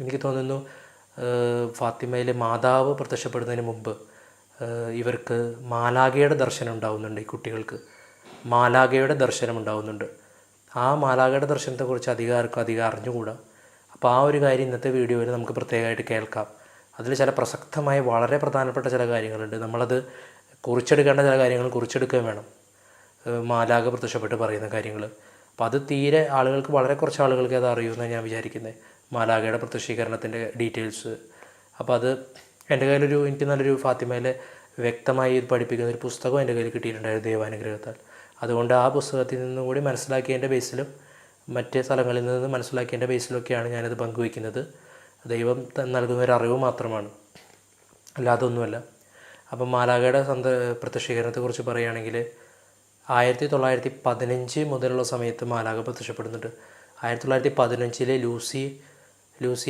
എനിക്ക് തോന്നുന്നു ഫാത്തിമയിലെ മാതാവ് പ്രത്യക്ഷപ്പെടുന്നതിന് മുമ്പ് ഇവർക്ക് മാലാഖയുടെ ദർശനം ഉണ്ടാവുന്നുണ്ട് ഈ കുട്ടികൾക്ക്. മാലാഖയുടെ ദർശനം ഉണ്ടാവുന്നുണ്ട്. ആ മാലാഖയുടെ ദർശനത്തെക്കുറിച്ച് അധികാർക്കും അധികം അറിഞ്ഞുകൂടാ. അപ്പോൾ ആ ഒരു കാര്യം ഇന്നത്തെ വീഡിയോയിൽ നമുക്ക് പ്രത്യേകമായിട്ട് കേൾക്കാം. അതിൽ ചില പ്രസക്തമായ വളരെ പ്രധാനപ്പെട്ട ചില കാര്യങ്ങളുണ്ട്. നമ്മളത് കുറിച്ചെടുക്കേണ്ട ചില കാര്യങ്ങൾ കുറിച്ചെടുക്കുകയും വേണം. മാലാഖ പ്രത്യക്ഷപ്പെട്ട് പറയുന്ന കാര്യങ്ങൾ. അപ്പോൾ അത് തീരെ ആളുകൾക്ക് വളരെ കുറച്ച് ആളുകൾക്ക് അത് അറിയുമെന്നാണ് ഞാൻ വിചാരിക്കുന്നത്. മാലാഖയുടെ പ്രത്യക്ഷീകരണത്തിന്റെ ഡീറ്റെയിൽസ്. അപ്പോൾ അത് എന്റെ കയ്യിലൊരു എനിക്ക് നല്ലൊരു ഫാത്തിമയിലെ വ്യക്തമായി ഇത് പഠിപ്പിക്കുന്ന ഒരു പുസ്തകം എന്റെ കയ്യിൽ കിട്ടിയിട്ടുണ്ടായിരുന്നു ദൈവാനുഗ്രഹത്താൽ. അതുകൊണ്ട് ആ പുസ്തകത്തിൽ നിന്നും കൂടി മനസ്സിലാക്കിയതിന്റെ ബേസിലും മറ്റ് സ്ഥലങ്ങളിൽ നിന്ന് മനസ്സിലാക്കിയതിന്റെ ബേസിലൊക്കെയാണ് ഞാനത് പങ്കുവയ്ക്കുന്നത്. ദൈവം നൽകുന്ന ഒരു അറിവ് മാത്രമാണ്. അല്ലാതെ ഒന്നുമല്ല അപ്പം മാലാഖയുടെ സന്ത പ്രത്യക്ഷീകരണത്തെക്കുറിച്ച് പറയുകയാണെങ്കിൽ ആയിരത്തി തൊള്ളായിരത്തി പതിനഞ്ച് മുതലുള്ള സമയത്ത് മാലാഖ പ്രത്യക്ഷപ്പെടുന്നുണ്ട്. ആയിരത്തി തൊള്ളായിരത്തി പതിനഞ്ചിലെ ലൂസി ലൂസി